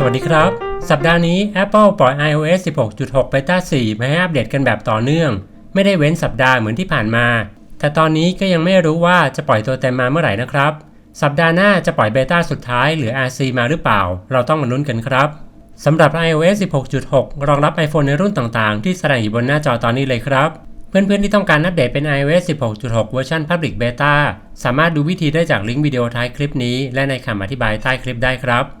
สวัสดีครับ สัปดาห์นี้ Apple ปล่อย iOS 16.6 Beta 4 มาให้อัปเดตกันแบบต่อเนื่อง ไม่ได้เว้นสัปดาห์เหมือนที่ผ่านมา แต่ตอนนี้ก็ยังไม่รู้ว่าจะปล่อยตัวเต็มมาเมื่อไหร่นะครับ สัปดาห์หน้าจะปล่อยเบต้าสุดท้ายหรือ RC มาหรือเปล่า เราต้องมาลุ้นกันครับสำหรับ iOS 16.6 รองรับ iPhone ในรุ่นต่างๆ ที่แสดงอยู่บนหน้าจอตอนนี้เลยครับ เพื่อนๆที่ต้องการอัปเดตเป็น iOS 16.6 เวอร์ชัน Public Beta สามารถดูวิธีได้จากลิงก์วิดีโอท้ายคลิปนี้ และในคำอธิบายใต้คลิปได้ครับ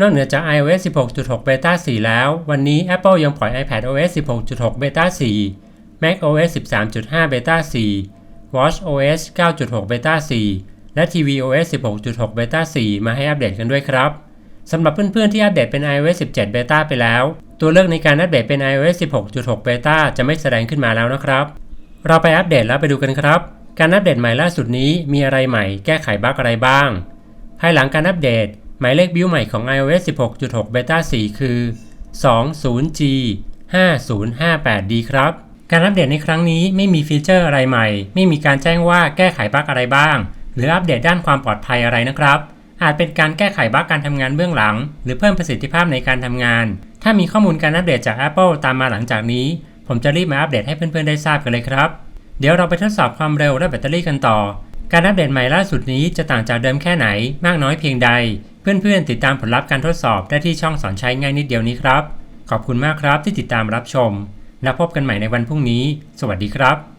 นอกเหนือจาก iOS 16.6 Beta 4 แล้ว วันนี้ Apple ยังปล่อย iPadOS 16.6 Beta 4 macOS 13.5 Beta 4 watchOS 9.6 Beta 4 และ tvOS 16.6 Beta 4 มาให้อัปเดตกันด้วยครับ สำหรับเพื่อนๆที่อัปเดตเป็น iOS 17 Beta ไปแล้ว ตัวเลือกในการอัปเดตเป็น iOS 16.6 Beta จะไม่แสดงขึ้นมาแล้วนะครับ เราไปอัปเดตแล้วไปดูกันครับ การอัปเดตใหม่ล่าสุดนี้มีอะไรใหม่ แก้ไขบั๊กอะไรบ้าง ภายหลังการอัปเดต หมายเลขบิวใหม่ของ iOS 16.6 Beta 4 คือ 20G 5058D ครับ การอัปเดตในครั้งนี้ไม่มีฟีเจอร์อะไรใหม่ ไม่มีการแจ้งว่าแก้ไขบั๊กอะไรบ้าง หรืออัปเดตด้านความปลอดภัยอะไรนะครับ อาจเป็นการแก้ไขบั๊กการทำงานเบื้องหลัง หรือเพิ่มประสิทธิภาพในการทำงาน ถ้ามีข้อมูลการอัปเดตจาก Apple ตามมาหลังจากนี้ ผมจะรีบมาอัปเดตให้เพื่อนๆได้ทราบกันเลยครับ เดี๋ยวเราไปทดสอบความเร็วและแบตเตอรี่กันต่อ การอัปเดตใหม่ล่าสุดนี้จะต่างจากเดิมแค่ไหน มากน้อยเพียงใด เพื่อนๆ ติดตามผลลัพธ์การทดสอบได้ที่ช่องสอนใช้ง่ายนิดเดียวนี้ครับ ขอบคุณมากครับที่ติดตามรับชม แล้วพบกันใหม่ในวันพรุ่งนี้ สวัสดีครับ